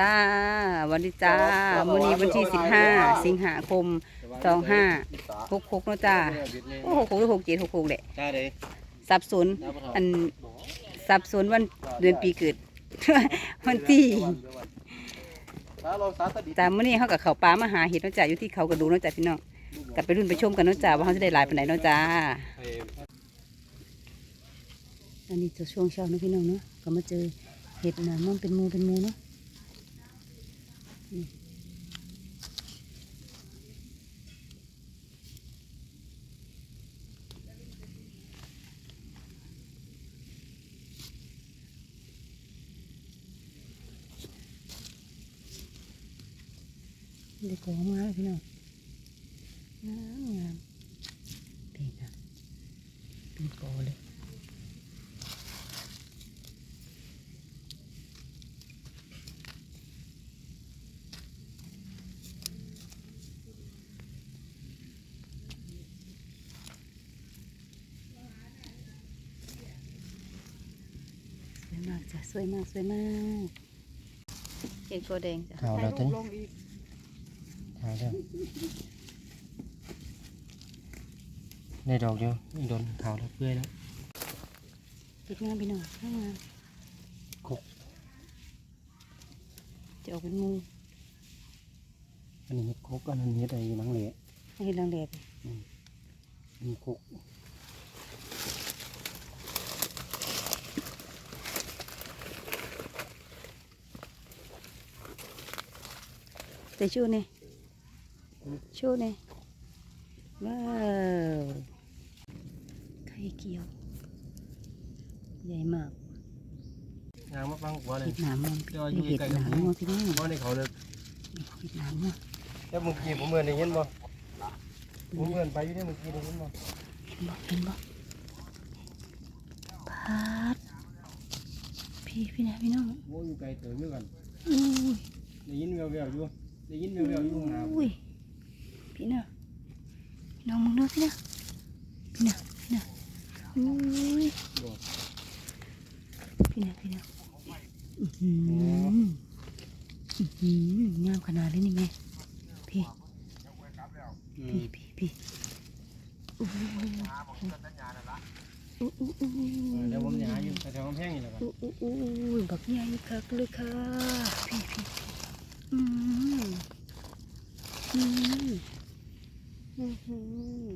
จ้าวันนี้จ้ามื้อนี้วันที่15สิงหาคมสองห้าหกหกเนาะจ้าโอ้หกหกหรือหกเจ็ดหกหกแหละจ้าเด้สับสนอันสับสนวันเดือนปีเกิดวันที่ถ้าเราสาสดิจ้ามื้อนี้เขากับเขาปลามาหาเห็ดเนาะจ้าอยู่ที่เขากระดูกเนาะจ้าพี่น้องกลับไปรุ่นไปชมกันเนาะจ้าว่าเขาจะได้หลายปานไหนเนาะจ้าอันนี้จะช่วงเช้าเนาะพี่น้องเนาะก็มาเจอเห็ดนะมันเป็นหมูเป็นหมูเนาะ นี่เด็กของมาเลยพี่น้องงามงามเป็นนะเป็นโปเลย สวยมาก จ้ะสวยมากสวยมากเห็ดโกแดงจ้ะข่าวแล้วตั้งข่าวแล้วในดอกเดียวอีกโดนข่าวแล้วเปื่อยแล้วเห็ดงามพี่น้องงามงามคุกจะออกเป็นงูอันนี้เฮ็ดคุกอันนั้นเฮ็ดอะไรอยู่นังเหละให้เห็ดแดงมีคุก ๆแต่ชูนี่ชูนี่ว้าวไข่เกียว ใหญ่มากงามมาฟังหัวเลยเห็ดหนามมันเดี๋ยวอยู่เห็ดใกล้หๆกับนามหมูมันพี่น้องบ่ในเขาเลยเห็ดหนามมันแล้วเมื่อกี้ผมเมื่อได้ยินบ่ผมเมื่อไปอยู่เนี่ยเมื่อกี้ได้ยินบ่เห็นบ่เห็นบ่พัดพี่พี่นะพี่น้องโอ้อยู่ไกลเติมอยู่กันอุ้ยได้ยินแววๆอยู่ ได้ยินแววๆอยู่ข้างหน้าอุ้ยพี่น่ะพี่น้องมึงเนาะพี่น่ะพี่น่ะพี่น่ะอุ้ยบ่พี่น่ะพี่น่ะอื้อหืออื้อหืองามขนาดนี้นี่แม่พี่อืพี่มพี่พี่อู้อู้อู้อู้เออเดี๋ยวผมจะหาอยู่แถวๆกำแพงนี่แหละกันอู้อู้อู้บักใหญ่คักเลยค่ะพี่พี่ อืมอืมอื้อหือ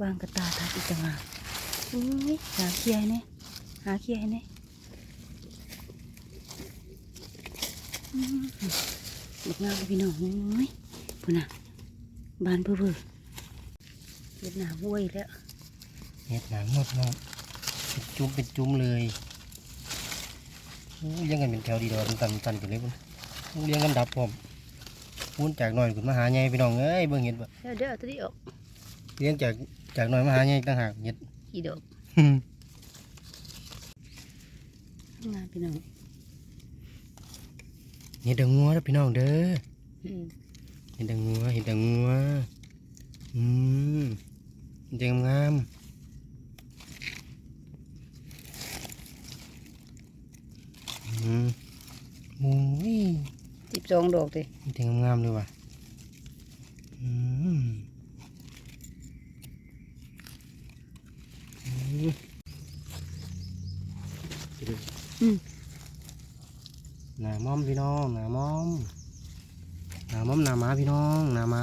วางกระตาทัดอีกจังอะอุ้ยหาเคียร์เนี่ยหาเคียร์เนี่ยอืมบักงามเลยพี่น้องโอ้ยพุ่นน่ะบานเพื่อเพื่อเวียดนามห้วยแล้วเฮ็ดหนังหมดเนาะเป็นจุ้มเป็นจุ้มเลย โอ้ยังกันเป็นแถวดีดอตันตันๆกันเลยพุ่นโอ้เลี้ยงกันดับพร้อมพูนจากหน่อยขึ้นมาหาใหญ่พี่น้องเอ้ยเบิ่งเห็ดบ่เดี๋ยวเดี๋ยวเอาตัวนี้ออกเลี้ยงจากจากหน่อยมาหาใหญ่ต่างหากเห็ดกี่ดอกงานพี่น้องเห็ดดังงัวเด้อพี่น้องเด้ออืมเห็ดดังงัวเห็ดดังงัวอืมเห็ดงามๆอืมโอ้ย สองดอกติมีแต่งามๆเลยว่ะอืมหนามอมพี่น้องหนามอมหนามอมหนามาพี่น้องหนามา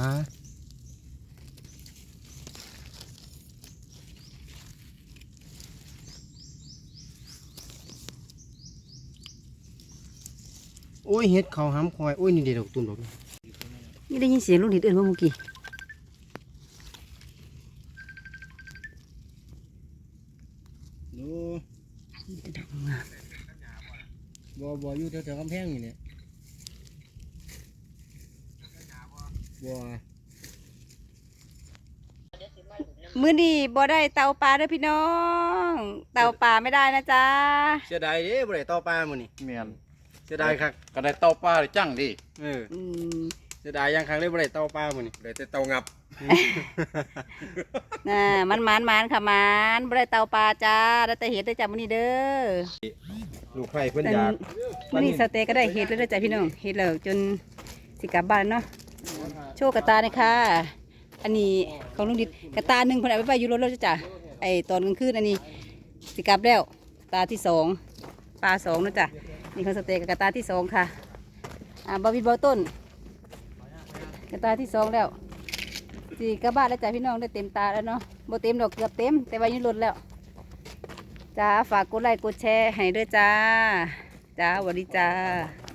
โอ้ยเฮ็ดเขาห้ำควายโอ้ยนี่เด็ดดอกตุ่มดอกนี่นี่ได้ยินเสียงลูกดิดเอิ้นว่าเมื่อกี้ดูแต่ดอกงามบ่บ่อยู่แถวๆกำแพงนี่แหละบ่มื้อนี้บ่ได้เตาปลาเด้อพี่น้อง เตาปลาไม่ได้นะจ๊ะเสียดายเด้บ่ได้ต่อปลามื้อนี้เมียน เสียดายคักก็ได้เต้าป้าได้จังดิเอออืมเสีจะได้ยังครั้งได้บ่ได้เต้าปลามื้อนี่เลยแต่เตางับน่ะมันหมานหมานค่ะหมานบ่ได้เตาปลาจ้าได้แต่เห็ดได้อจ้ามื้อนี้เด้อลูกไผ่เพิ่นแต่อยากมื้อนี้สเต็กก็ได้เห็ดแล้วเด้อจ้าพี่น้องเห็ดแล้วจนสิกลับบ้านเนาะโชว์กระตาเลยค่ะอันนี้ของลุงดิดกระตาหนึ่งเพิ่นเอาไปไว้อยู่รถแล้วจ้ะไอตอนกลางคืนอันนี้สิกลับแล้วตาที่สอง ปลาสองนะจ๊ะนี่ของสเต็กกระตาที่สองค่ะอ่าบาวิดบอต้น กระตาที่สองแล้วสี่กระบบ้านแล้วจ้ะพี่น้องได้เต็มตาแล้วเนาะบ่เต็มดอกเกือบเต็ม แต่ว่าอยู่รถแล้วจ้าฝากกดไลค์กดแชร์ให้ด้วยจ้าจ้าสวัสดีจ้า